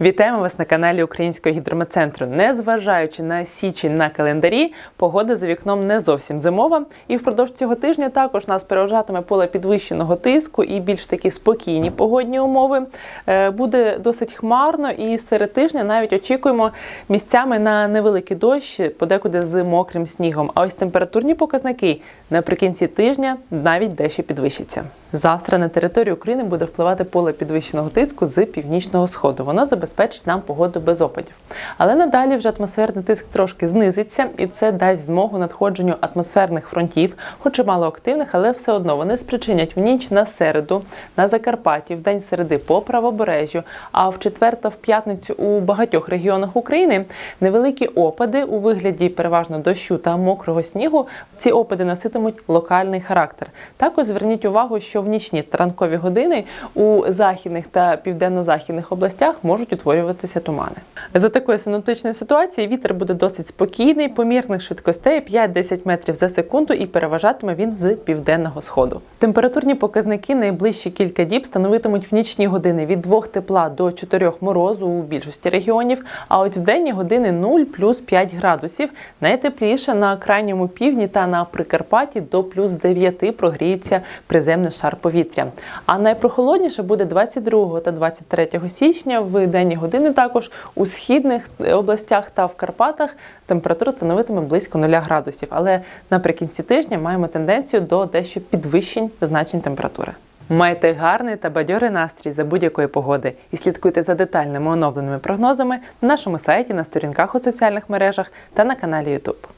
Вітаємо вас на каналі Українського гідрометцентру. Незважаючи на січень на календарі, погода за вікном не зовсім зимова. І впродовж цього тижня також нас переважатиме поле підвищеного тиску і більш такі спокійні погодні умови. Е, Буде досить хмарно, і серед тижня навіть очікуємо місцями на невеликий дощ, подекуди з мокрим снігом. А ось температурні показники наприкінці тижня навіть дещо підвищаться. Завтра на територію України буде впливати поле підвищеного тиску з північного сходу. Воно забезпечить нам погоду без опадів. Але надалі вже атмосферний тиск трошки знизиться, і це дасть змогу надходженню атмосферних фронтів, хоч і мало активних, але все одно вони спричинять в ніч на середу, на Закарпатті, в день середи по правобережжю, а в четвер та в п'ятницю у багатьох регіонах України невеликі опади у вигляді переважно дощу та мокрого снігу. Ці опади носитимуть локальний характер. Також зверніть увагу, що в нічні ранкові години у західних та південно-західних областях можуть утворюватися тумани. За такої синоптичної ситуації вітер буде досить спокійний, помірних швидкостей 5-10 метрів за секунду і переважатиме він з південного сходу. Температурні показники найближчі кілька діб становитимуть в нічні години від 2 тепла до 4 морозу у більшості регіонів, а от в денні години 0 плюс 5 градусів. Найтепліше на крайньому півдні та на Прикарпатті до плюс 9 прогріється приземний шар повітря. А найпрохолодніше буде 22 та 23 січня в денні години також у східних областях та в Карпатах температура становитиме близько 0 градусів. Але наприкінці тижня маємо тенденцію до дещо підвищень значень температури. Майте гарний та бадьорий настрій за будь-якої погоди і слідкуйте за детальними оновленими прогнозами на нашому сайті, на сторінках у соціальних мережах та на каналі YouTube.